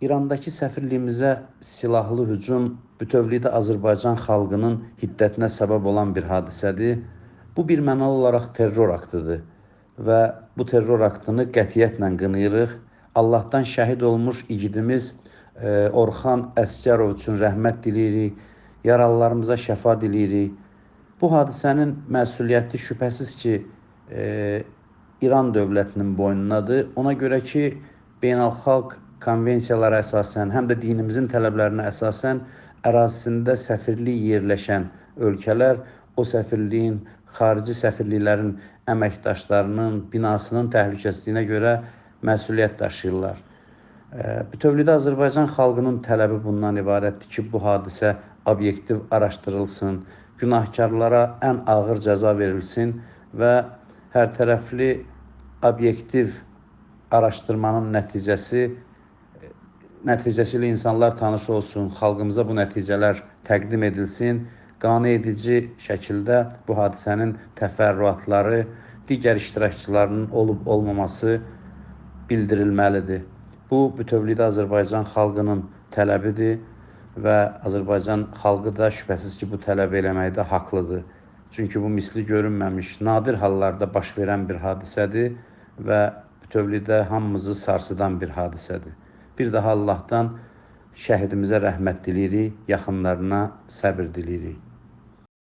İrandakı səfirliyimizə silahlı hücum bütövlükdə Azərbaycan xalqının hiddətinə səbəb olan bir hadisədir. Bu bir mənalı olaraq terror aktıdır və bu terror aktını qətiyyətlə qınayırıq. Allahdan şəhid olmuş igidimiz e, Orxan Əsgərov üçün rəhmət diləyirik. Yaralılarımıza şəfa diləyirik. Bu hadisənin məsuliyyəti şübhəsiz ki, e, İran dövlətinin boynunadır. Ona görə ki, beynəlxalq konvensiyalara əsasən, həm də dinimizin tələblərinə əsasən ərazisində səfirlik yerləşən ölkələr o səfirliyin, xarici səfirliklərin əməkdaşlarının binasının təhlükəsizliyinə görə məsuliyyət daşıyırlar. Bütövlükdə Azərbaycan xalqının tələbi bundan ibarətdir ki, bu hadisə obyektiv araşdırılsın, günahkarlara ən ağır cəza verilsin və hər tərəfli obyektiv araşdırmanın nəticəsi nəticəsi ilə insanlar tanış olsun, xalqımıza bu nəticələr təqdim edilsin. Qane edici şəkildə bu hadisənin təfərrüatları, digər iştirakçılarının olub-olmaması bildirilməlidir. Bu bütövlükdə Azərbaycan xalqının tələbidir və Azərbaycan xalqı da şübhəsiz ki, bu tələb eləməkdə haqlıdır. Çünki bu misli görünməmiş, nadir hallarda baş verən bir hadisədir və bütövlükdə hamımızı sarsıdan bir hadisədir. Bir daha Allahdan şəhidimizə rəhmət diləyirik, yaxınlarına səbir diləyirik.